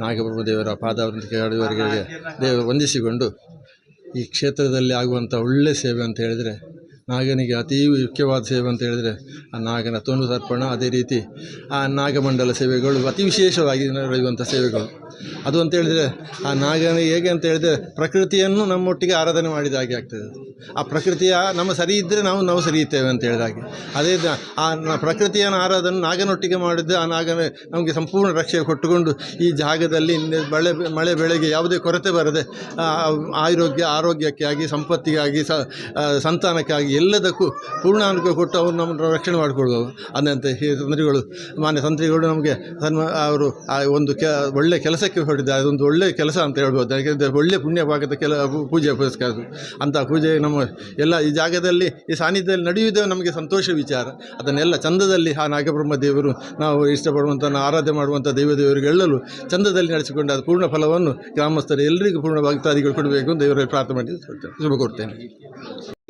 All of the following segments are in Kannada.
ನಾಗಬ್ರಹ್ಮ ದೇವರ ಪಾದಾವರಿಗೆ ದೇವ ವಂದಿಸಿಕೊಂಡು ಈ ಕ್ಷೇತ್ರದಲ್ಲಿ ಆಗುವಂಥ ಒಳ್ಳೆಯ ಸೇವೆ ಅಂತ ಹೇಳಿದರೆ ನಾಗನಿಗೆ ಅತೀ ಮುಖ್ಯವಾದ ಸೇವೆ ಅಂತ ಹೇಳಿದರೆ, ಆ ನಾಗನ ತೋನು ತರ್ಪಣ ಅದೇ ರೀತಿ ಆ ನಾಗಮಂಡಲ ಸೇವೆಗಳು ಅತಿ ವಿಶೇಷವಾಗಿ ನಡೆಯುವಂಥ ಸೇವೆಗಳು. ಅದು ಅಂತ ಹೇಳಿದರೆ, ಆ ನಾಗನ ಹೇಗೆ ಅಂತ ಹೇಳಿದರೆ, ಪ್ರಕೃತಿಯನ್ನು ನಮ್ಮೊಟ್ಟಿಗೆ ಆರಾಧನೆ ಮಾಡಿದ ಹಾಗೆ ಆಗ್ತದೆ ಆ ಪ್ರಕೃತಿಯ, ನಮ್ಮ ಸರಿ ಇದ್ದರೆ ನಾವು ನಾವು ಸರಿ ಇದ್ದೇವೆ ಅಂತ ಹೇಳಿದ ಹಾಗೆ. ಅದೇ ಆ ಪ್ರಕೃತಿಯನ್ನು ಆರಾಧನೆ ನಾಗನೊಟ್ಟಿಗೆ ಮಾಡಿದ್ದು, ಆ ನಾಗನ ನಮಗೆ ಸಂಪೂರ್ಣ ರಕ್ಷೆ ಕೊಟ್ಟುಕೊಂಡು ಈ ಜಾಗದಲ್ಲಿ ಮಳೆ ಮಳೆ ಬೆಳೆಗೆ ಯಾವುದೇ ಕೊರತೆ ಬರದೆ ಆರೋಗ್ಯ ಆರೋಗ್ಯಕ್ಕೆ ಆಗಿ ಸಂಪತ್ತಿಗಾಗಿ ಸಂತಾನಕ್ಕಾಗಿ ಎಲ್ಲದಕ್ಕೂ ಪೂರ್ಣ ಅನುಕೂಲ ಕೊಟ್ಟು ಅವರು ನಮ್ಮನ್ನು ರಕ್ಷಣೆ ಮಾಡಿಕೊಡುವವು ಅದಂತೆ ಈ ತಂತ್ರಿಗಳು ಮಾನ್ಯ ತಂತ್ರಿಗಳು ನಮಗೆ ಸನ್ಮ ಅವರು ಆ ಒಂದು ಕೆ, ಒಳ್ಳೆ ಕೆಲಸಕ್ಕೆ ಹೊರಟಿದ್ದಾರೆ. ಅದೊಂದು ಒಳ್ಳೆಯ ಕೆಲಸ ಅಂತ ಹೇಳ್ಬೋದು. ಯಾಕೆಂದರೆ ಒಳ್ಳೆ ಪುಣ್ಯ ಭಾಗದ ಕೆಲ ಪೂಜೆ ಪುರಸ್ಕಾರ. ಅಂಥ ಪೂಜೆ ನಮ್ಮ ಎಲ್ಲ ಈ ಜಾಗದಲ್ಲಿ, ಈ ಸಾನ್ನಿಧ್ಯದಲ್ಲಿ ನಡೆಯುವುದೇ ನಮಗೆ ಸಂತೋಷ ವಿಚಾರ. ಅದನ್ನೆಲ್ಲ ಚಂದದಲ್ಲಿ ಆ ನಾಗಬ್ರಹ್ಮ ದೇವರು ನಾವು ಇಷ್ಟಪಡುವಂಥ ಆರಾಧನೆ ಮಾಡುವಂಥ ದೈವ ದೇವರಿಗೆಲ್ಲರೂ ಚಂದದಲ್ಲಿ ನಡೆಸಿಕೊಂಡು ಅದು ಪೂರ್ಣ ಫಲವನ್ನು ಗ್ರಾಮಸ್ಥರು ಎಲ್ಲರಿಗೂ ಪೂರ್ಣ ಭಕ್ತಾದಿಗಳು ಕೊಡಬೇಕು ದೇವರಲ್ಲಿ ಪ್ರಾರ್ಥನೆ ಮಾಡಿ ಶುಭ ಕೊಡ್ತೇನೆ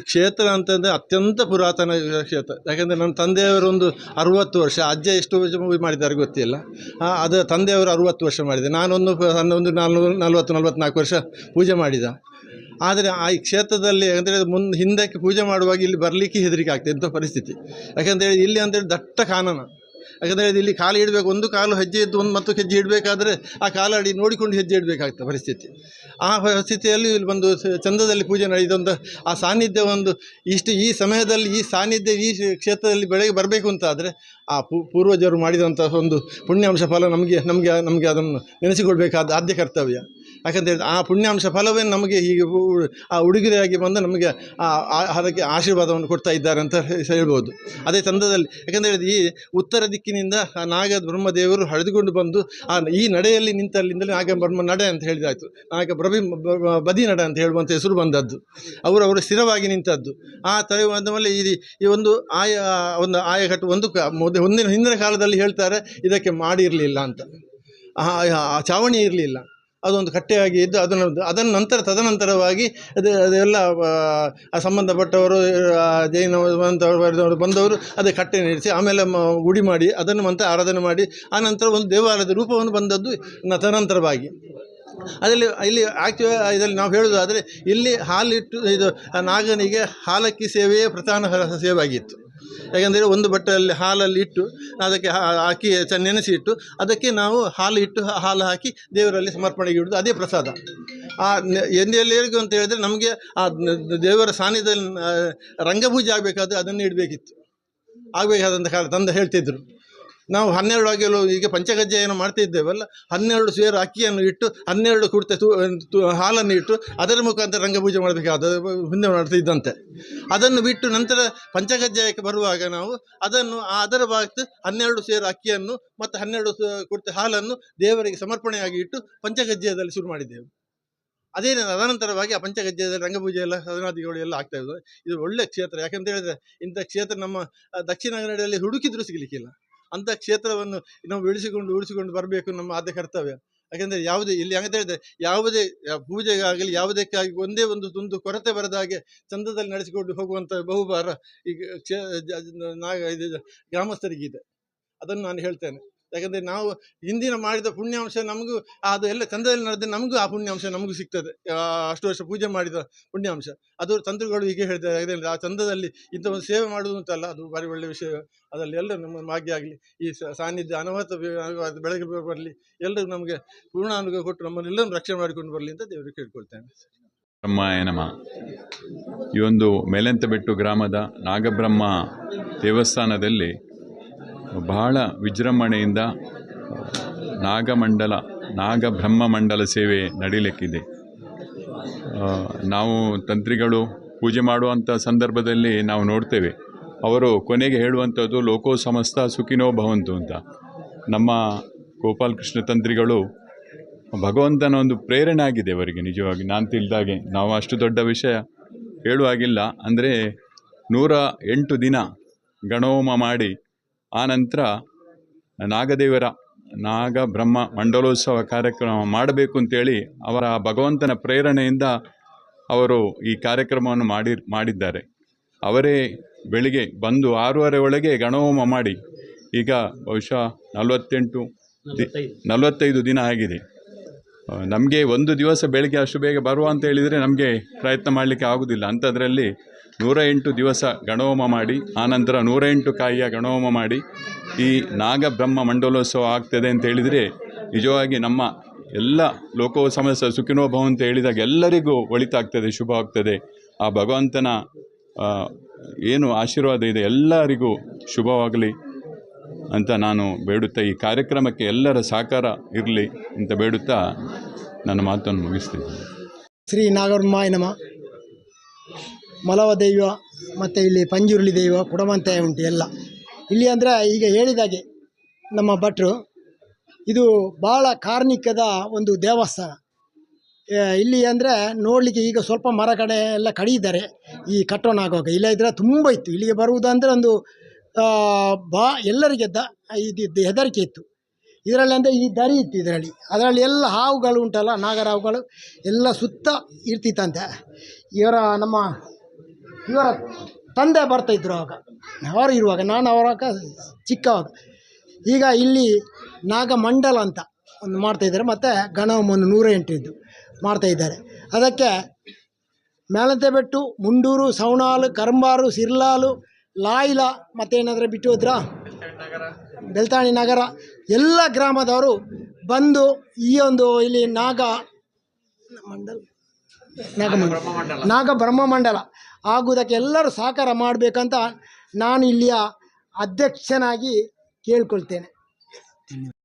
ಕ್ಷೇತ್ರ ಅಂತಂದರೆ ಅತ್ಯಂತ ಪುರಾತನ ಕ್ಷೇತ್ರ. ಯಾಕೆಂದರೆ ನನ್ನ ತಂದೆಯವರು ಒಂದು ಅರುವತ್ತು ವರ್ಷ, ಅಜ್ಜ ಎಷ್ಟು ವರ್ಷ ಮಾಡಿದ್ದಾರೆ ಗೊತ್ತಿಲ್ಲ. ಅದು ತಂದೆಯವರು ಅರುವತ್ತು ವರ್ಷ ಮಾಡಿದೆ ನಾನೊಂದು ಹನ್ನೊಂದು ನಾಲ್ಕು ನಲ್ವತ್ತು, ನಲ್ವತ್ನಾಲ್ಕು ವರ್ಷ ಪೂಜೆ ಮಾಡಿದ. ಆದರೆ ಆ ಈ ಕ್ಷೇತ್ರದಲ್ಲಿ ಅಂದರೆ ಮುಂದೆ ಹಿಂದಕ್ಕೆ ಪೂಜೆ ಮಾಡುವಾಗ ಇಲ್ಲಿ ಬರಲಿಕ್ಕೆ ಹೆದರಿಕೆ ಆಗ್ತದೆ ಇಂಥ ಪರಿಸ್ಥಿತಿ. ಯಾಕಂತೇಳಿ ಇಲ್ಲಿ ಅಂತೇಳಿ ದಟ್ಟ ಕಾನನ ಯಾಕಂದರೆ ಇಲ್ಲಿ ಕಾಲು ಇಡಬೇಕು, ಒಂದು ಕಾಲು ಹೆಜ್ಜೆ ಇದ್ದು ಒಂದು ಮತ್ತು ಹೆಜ್ಜೆ ಇಡಬೇಕಾದ್ರೆ ಆ ಕಾಲಡಿ ನೋಡಿಕೊಂಡು ಹೆಜ್ಜೆ ಇಡಬೇಕಾಗ್ತದೆ ಪರಿಸ್ಥಿತಿ. ಆ ಪರಿಸ್ಥಿತಿಯಲ್ಲಿ ಇಲ್ಲಿ ಬಂದು ಚಂದದಲ್ಲಿ ಪೂಜೆ ನಡೆದಂಥ ಆ ಸಾನ್ನಿಧ್ಯ ಒಂದು ಇಷ್ಟು ಈ ಸಮಯದಲ್ಲಿ ಈ ಸಾನ್ನಿಧ್ಯ ಈ ಕ್ಷೇತ್ರದಲ್ಲಿ ಬೆಳಗ್ಗೆ ಬರಬೇಕು ಅಂತಾದರೆ ಆ ಪೂರ್ವಜರು ಮಾಡಿದಂಥ ಒಂದು ಪುಣ್ಯಾಂಶ ಫಲ ನಮಗೆ ನಮಗೆ ನಮಗೆ ಅದನ್ನು ನೆನೆಸಿಕೊಳ್ಬೇಕಾದ ಆದ್ಯ ಕರ್ತವ್ಯ. ಯಾಕಂತೇಳಿ ಆ ಪುಣ್ಯಾಂಶ ಫಲವೇ ನಮಗೆ ಹೀಗೆ ಆ ಉಡುಗೊರೆಯಾಗಿ ಬಂದು ನಮಗೆ ಅದಕ್ಕೆ ಆಶೀರ್ವಾದವನ್ನು ಕೊಡ್ತಾ ಇದ್ದಾರೆ ಅಂತ ಹೇಳ್ಬೋದು. ಅದೇ ಚಂದದಲ್ಲಿ ಯಾಕಂದರೆ ಈ ಉತ್ತರ ದಿಕ್ಕಿನಿಂದ ಆ ನಾಗ ಬ್ರಹ್ಮದೇವರು ಹಳೆದುಕೊಂಡು ಬಂದು ಆ, ಈ ನಡೆಯಲ್ಲಿ ನಿಂತಲ್ಲಿಂದಲೇ ನಾಗ ಬ್ರಹ್ಮ ನಡೆ ಅಂತ ಹೇಳಿದಾಯಿತು. ನಾಗ ಬ್ರಭಿ ಬದಿ ನಡೆ ಅಂತ ಹೇಳುವಂಥ ಹೆಸರು ಬಂದದ್ದು. ಅವರು ಅವರು ಸ್ಥಿರವಾಗಿ ನಿಂತದ್ದು. ಆ ತಲೆ ಬಂದ ಮೇಲೆ ಈ ಒಂದು ಆಯ, ಒಂದು ಆಯಕಟ್ಟು ಒಂದು ಕ- ಮೊದ- ಒಂದಿನ ಹಿಂದಿನ ಕಾಲದಲ್ಲಿ ಹೇಳ್ತಾರೆ, ಇದಕ್ಕೆ ಮಾಡಿರಲಿಲ್ಲ ಅಂತ. ಆ, ಚಾವಣಿ ಇರಲಿಲ್ಲ. ಅದೊಂದು ಕಟ್ಟೆಯಾಗಿ ಇದ್ದು ಅದನ್ನು ಅದನ್ನ ನಂತರ ತದನಂತರವಾಗಿ ಅದು ಅದೆಲ್ಲ ಸಂಬಂಧಪಟ್ಟವರು ಜೈನ ಬಂದವರು ಅದೇ ಕಟ್ಟೆ ನಿಲ್ಲಿಸಿ ಆಮೇಲೆ ಮ, ಗುಡಿ ಮಾಡಿ ಅದನ್ನು ಮತ್ತೆ ಆರಾಧನೆ ಮಾಡಿ ಆ ನಂತರ ಒಂದು ದೇವಾಲಯದ ರೂಪವನ್ನು ಬಂದದ್ದು ತದನಂತರವಾಗಿ. ಅದರಲ್ಲಿ ಇಲ್ಲಿ ಆಕ್ಚುವ ಇದರಲ್ಲಿ ನಾವು ಹೇಳೋದಾದರೆ ಇಲ್ಲಿ ಹಾಲಿಟ್ಟು ಇದು ನಾಗನಿಗೆ ಹಾಲಕ್ಕಿ ಸೇವೆಯೇ ಪ್ರಧಾನ ಸೇವೆ ಆಗಿತ್ತು ಯಾಕೆಂದರೆ ಒಂದು ಬಟ್ಟೆಯಲ್ಲಿ ಹಾಲಲ್ಲಿ ಇಟ್ಟು ಅದಕ್ಕೆ ಹಾಕಿ ಚ ನೆನೆಸಿ ಇಟ್ಟು ಅದಕ್ಕೆ ನಾವು ಹಾಲು ಇಟ್ಟು ಹಾಲು ಹಾಕಿ ದೇವರಲ್ಲಿ ಸಮರ್ಪಣೆಗೆ ಇಡೋದು. ಅದೇ ಪ್ರಸಾದ. ಆ ನೆ- ಹೇಳಿಕೆ ಅಂತ ಹೇಳಿದರೆ ನಮಗೆ ಆ ದೇವರ ಸಾನ್ನಿಧ್ಯದಲ್ಲಿ ಆ, ರಂಗಪೂಜೆ ಆಗಬೇಕಾದ್ರೆ ಅದನ್ನು ಇಡಬೇಕಿತ್ತು. ಆಗಬೇಕಾದಂಥ ಕಾಲ ತಂದು ಹೇಳ್ತಿದ್ರು. ನಾವು ಹನ್ನೆರಡು ಆಗಿಲು ಈಗ ಪಂಚಗಜ್ಜೆಯನ್ನು ಮಾಡ್ತಾ ಮಾಡ್ತಿದ್ದೇವಲ್ಲ ಹನ್ನೆರಡು ಸೇರು ಅಕ್ಕಿಯನ್ನು ಇಟ್ಟು, ಹನ್ನೆರಡು ಕುರ್ತೆ ಹಾಲನ್ನು ಇಟ್ಟು, ಅದರ ಮುಖಾಂತರ ರಂಗಪೂಜೆ ಮಾಡಬೇಕಾದ ಹಿಂದೆ ಮಾಡ್ತಿದ್ದಂತೆ ಅದನ್ನು ಬಿಟ್ಟು ನಂತರ ಪಂಚಗಜ್ಜಾಯಕ್ಕೆ ಬರುವಾಗ ನಾವು ಅದನ್ನು, ಅದರ ಭಾಗಕ್ಕೆ ಹನ್ನೆರಡು ಸೇರು ಅಕ್ಕಿಯನ್ನು ಮತ್ತು ಹನ್ನೆರಡು ಕುರ್ತೆ ಹಾಲನ್ನು ದೇವರಿಗೆ ಸಮರ್ಪಣೆಯಾಗಿ ಇಟ್ಟು ಪಂಚಗಜ್ಜೆಯದಲ್ಲಿ ಶುರು ಮಾಡಿದ್ದೇವೆ. ಅದೇ ಅದಾನಂತರವಾಗಿ ಆ ಪಂಚಗಜ್ಜೆಯಲ್ಲಿ ರಂಗಪೂಜೆ ಎಲ್ಲ ಸದನಾದಿಗಳು ಎಲ್ಲ ಆಗ್ತಾ ಇದ್ದಾವೆ. ಇದು ಒಳ್ಳೆ ಕ್ಷೇತ್ರ. ಯಾಕಂತ ಹೇಳಿದ್ರೆ ಇಂಥ ಕ್ಷೇತ್ರ ನಮ್ಮ, ದಕ್ಷಿಣ ಕನ್ನಡದಲ್ಲಿ ಹುಡುಕಿದ್ರೂ ಸಿಗಲಿಕ್ಕಿಲ್ಲ ಅಂಥ ಕ್ಷೇತ್ರವನ್ನು ನಾವು ಉಳಿಸಿಕೊಂಡು ಉಳಿಸಿಕೊಂಡು ಬರಬೇಕು ನಮ್ಮ ಆದ್ಯ ಕರ್ತವ್ಯ. ಯಾಕೆಂದರೆ ಯಾವುದೇ, ಇಲ್ಲಿ ಅಂತ ಹೇಳಿದ್ರೆ ಯಾವುದೇ ಪೂಜೆಗಾಗಲಿ, ಯಾವುದಕ್ಕಾಗಿ ಒಂದೇ ಒಂದು ತುಂದು ಕೊರತೆ ಬರದ ಹಾಗೆ ಚಂದದಲ್ಲಿ ನಡೆಸಿಕೊಂಡು ಹೋಗುವಂಥ ಬಹುಭಾರ ಈಗ ಕ್ಷೇ ನಾಗ ಇದು, ಗ್ರಾಮಸ್ಥರಿಗಿದೆ. ಅದನ್ನು ನಾನು ಹೇಳ್ತೇನೆ. ಯಾಕಂದರೆ ನಾವು ಹಿಂದಿನ ಮಾಡಿದ ಪುಣ್ಯಾಂಶ ನಮಗೂ ಅದು ಎಲ್ಲ ಚಂದದಲ್ಲಿ ನಡೆದ್ರೆ ನಮಗೂ ಆ ಪುಣ್ಯಾಂಶ ನಮಗೂ ಸಿಗ್ತದೆ. ಅಷ್ಟು ವರ್ಷ ಪೂಜೆ ಮಾಡಿದ ಪುಣ್ಯಾಂಶ. ಅದು ತಂತ್ರಗಳು ಹೀಗೆ ಹೇಳ್ತಾರೆ ಯಾಕಂದ್ರೆ ಆ ಚಂದದಲ್ಲಿ ಇಂಥ ಒಂದು ಸೇವೆ ಮಾಡುವುದು ಅಂತಲ್ಲ, ಅದು ಭಾರಿ ಒಳ್ಳೆಯ ವಿಷಯ. ಅದರಲ್ಲಿ ಎಲ್ಲರೂ ನಮ್ಮ ಭಾಗ್ಯ ಆಗಲಿ, ಈ ಸಾನ್ನಿಧ್ಯ ಅದು ಬೆಳಗ್ಗೆ ಬರಲಿ ಎಲ್ಲರೂ ನಮಗೆ ಪೂರ್ಣ ಅನುಗ್ರಹ ಕೊಟ್ಟು ನಮ್ಮನ್ನೆಲ್ಲರೂ ರಕ್ಷಣೆ ಮಾಡಿಕೊಂಡು ಬರಲಿ ಅಂತ ದೇವರು ಕೇಳ್ಕೊಳ್ತೇನೆ. ಬ್ರಹ್ಮಾಯ ಈ ಒಂದು ಮೇಲೆಂತಬೆಟ್ಟು ಗ್ರಾಮದ ನಾಗಬ್ರಹ್ಮ ದೇವಸ್ಥಾನದಲ್ಲಿ ಬಹಳ ವಿಜೃಂಭಣೆಯಿಂದ, ನಾಗಮಂಡಲ ನಾಗಬ್ರಹ್ಮ ಮಂಡಲ ಸೇವೆ ನಡೀಲಿಕ್ಕಿದೆ. ನಾವು ತಂತ್ರಿಗಳು ಪೂಜೆ ಮಾಡುವಂಥ ಸಂದರ್ಭದಲ್ಲಿ ನಾವು ನೋಡ್ತೇವೆ. ಅವರು ಕೊನೆಗೆ ಹೇಳುವಂಥದ್ದು, ಲೋಕೋ ಸಮಸ್ತ ಸುಖಿನೋ ಭವಂತು ಅಂತ. ನಮ್ಮ ಗೋಪಾಲಕೃಷ್ಣ ತಂತ್ರಿಗಳು ಭಗವಂತನ ಒಂದು ಪ್ರೇರಣೆ ಆಗಿದೆ ಅವರಿಗೆ. ನಿಜವಾಗಿ ನಾನು ತಿಳಿದಾಗೆ ನಾವು ಅಷ್ಟು ದೊಡ್ಡ ವಿಷಯ ಹೇಳುವಾಗಿಲ್ಲ. ಅಂದರೆ ನೂರ ಎಂಟು ದಿನ ಗಣೋಮ ಮಾಡಿ ಆನಂತರ ನಾಗದೇವರ ನಾಗ ಬ್ರಹ್ಮ ಮಂಡಲೋತ್ಸವ ಕಾರ್ಯಕ್ರಮ ಮಾಡಬೇಕು ಅಂತೇಳಿ ಅವರ ಭಗವಂತನ ಪ್ರೇರಣೆಯಿಂದ ಅವರು ಈ ಕಾರ್ಯಕ್ರಮವನ್ನು ಮಾಡಿ ಮಾಡಿದ್ದಾರೆ. ಅವರೇ ಬೆಳಿಗ್ಗೆ ಬಂದು ಆರೂವರೆ ಒಳಗೆ ಗಣಹೋಮ ಮಾಡಿ ಈಗ ಬಹುಶಃ ನಲವತ್ತೆಂಟು ನಲವತ್ತೈದು ದಿನ ಆಗಿದೆ. ನಮಗೆ ಒಂದು ದಿವಸ ಬೆಳಗ್ಗೆ ಅಷ್ಟು ಬೇಗ ಬರುವ ಅಂತ ಹೇಳಿದರೆ ನಮಗೆ ಪ್ರಯತ್ನ ಮಾಡಲಿಕ್ಕೆ ಆಗೋದಿಲ್ಲ. ಅಂಥದ್ರಲ್ಲಿ ನೂರ ಎಂಟು ದಿವಸ ಗಣಹೋಮ ಮಾಡಿ ಆನಂತರ ನೂರ ಎಂಟು ಕಾಯಿಯ ಗಣಹೋಮ ಮಾಡಿ, ಈ ನಾಗಬ್ರಹ್ಮ ಮಂಡಲೋತ್ಸವ ಆಗ್ತದೆ ಅಂತ ಹೇಳಿದರೆ ನಿಜವಾಗಿ ನಮ್ಮ ಎಲ್ಲ ಲೋಕೋ ಸಮಸ್ಯೆ ಸುಖಿನೋಭವ ಅಂತ ಹೇಳಿದಾಗ ಎಲ್ಲರಿಗೂ ಒಳಿತಾಗ್ತದೆ, ಶುಭ ಆಗ್ತದೆ. ಆ ಭಗವಂತನ ಏನು ಆಶೀರ್ವಾದ ಇದೆ ಎಲ್ಲರಿಗೂ ಶುಭವಾಗಲಿ. ಅಂತ ನಾನು ಬೇಡುತ್ತಾ ಈ ಕಾರ್ಯಕ್ರಮಕ್ಕೆ ಎಲ್ಲರ ಸಹಕಾರ ಇರಲಿ ಅಂತ ಬೇಡುತ್ತಾ ನನ್ನ ಮಾತನ್ನು ಮುಗಿಸ್ತಿದ್ದೀನಿ. ಶ್ರೀ ನಾಗಬ್ರಹ್ಮಾಯ ನಮ. ಮಲವ ದೈವ ಮತ್ತು ಇಲ್ಲಿ ಪಂಜುರುಳಿ ದೈವ ಕುಡಮಂತೆ ಉಂಟು ಎಲ್ಲ. ಇಲ್ಲಿ ಅಂದರೆ ಈಗ ಹೇಳಿದಾಗೆ ನಮ್ಮ ಭಟ್ರು, ಇದು ಭಾಳ ಕಾರ್ಣಿಕದ ಒಂದು ದೇವಸ್ಥಾನ. ಇಲ್ಲಿ ಅಂದರೆ ನೋಡಲಿಕ್ಕೆ ಈಗ ಸ್ವಲ್ಪ ಮರ ಕಡೆ ಎಲ್ಲ ಕಡಿದಾರೆ ಈ ಕಟ್ಟೋಣ ಆಗುವಾಗ. ಇಲ್ಲ ಇದ್ರೆ ತುಂಬ ಇತ್ತು. ಇಲ್ಲಿಗೆ ಬರುವುದಂದರೆ ಒಂದು ಬಾ, ಎಲ್ಲರಿಗೆ ದ, ಇದು ಹೆದರಿಕೆ ಇತ್ತು. ಇದರಲ್ಲಿ ಅಂದರೆ ಈ ದರಿ ಇತ್ತು ಇದರಲ್ಲಿ. ಅದರಲ್ಲಿ ಎಲ್ಲ ಹಾವುಗಳು ಉಂಟಲ್ಲ, ನಾಗರ ಹಾವುಗಳು, ಎಲ್ಲ ಸುತ್ತ ಇರ್ತಿತ್ತಂತೆ. ಇವರ ನಮ್ಮ, ಇವರ ತಂದೆ ಬರ್ತಾಯಿದ್ರು ಆವಾಗ. ಅವರು ಇರುವಾಗ, ನಾನು ಅವರಾಗ ಚಿಕ್ಕವಾಗ. ಈಗ ಇಲ್ಲಿ ನಾಗಮಂಡಲ ಅಂತ ಒಂದು ಮಾಡ್ತಾಯಿದ್ದಾರೆ ಮತ್ತು ಒಂದು ನೂರ ಎಂಟು ಮಾಡ್ತಾಯಿದ್ದಾರೆ ಅದಕ್ಕೆ ಮೇಲಂತೆ ಬೆಟ್ಟು, ಮುಂಡೂರು ಸೌಣಾಲು ಕರಂಬಾರು, ಸಿರ್ಲಾಲು ಲಾಯ್ಲ ಮತ್ತೇನಾದರೂ ಬಿಟ್ಟು ಹೋದ್ರಾ? ಬೆಳ್ತಾಣಿ ನಗರ. ಎಲ್ಲ ಗ್ರಾಮದವರು ಬಂದು ಈ ಒಂದು ಇಲ್ಲಿ ನಾಗ ಮಂಡಲ. ನಾಗಮಂಡಲ. ನಾಗ ಬ್ರಹ್ಮಮಂಡಲ ಆಗುವುದಕ್ಕೆ ಎಲ್ಲರೂ ಸಹಕಾರ ಮಾಡಬೇಕಂತ ನಾನು ಇಲ್ಲಿಯ ಅಧ್ಯಕ್ಷನಾಗಿ ಕೇಳ್ಕೊಳ್ತೇನೆ.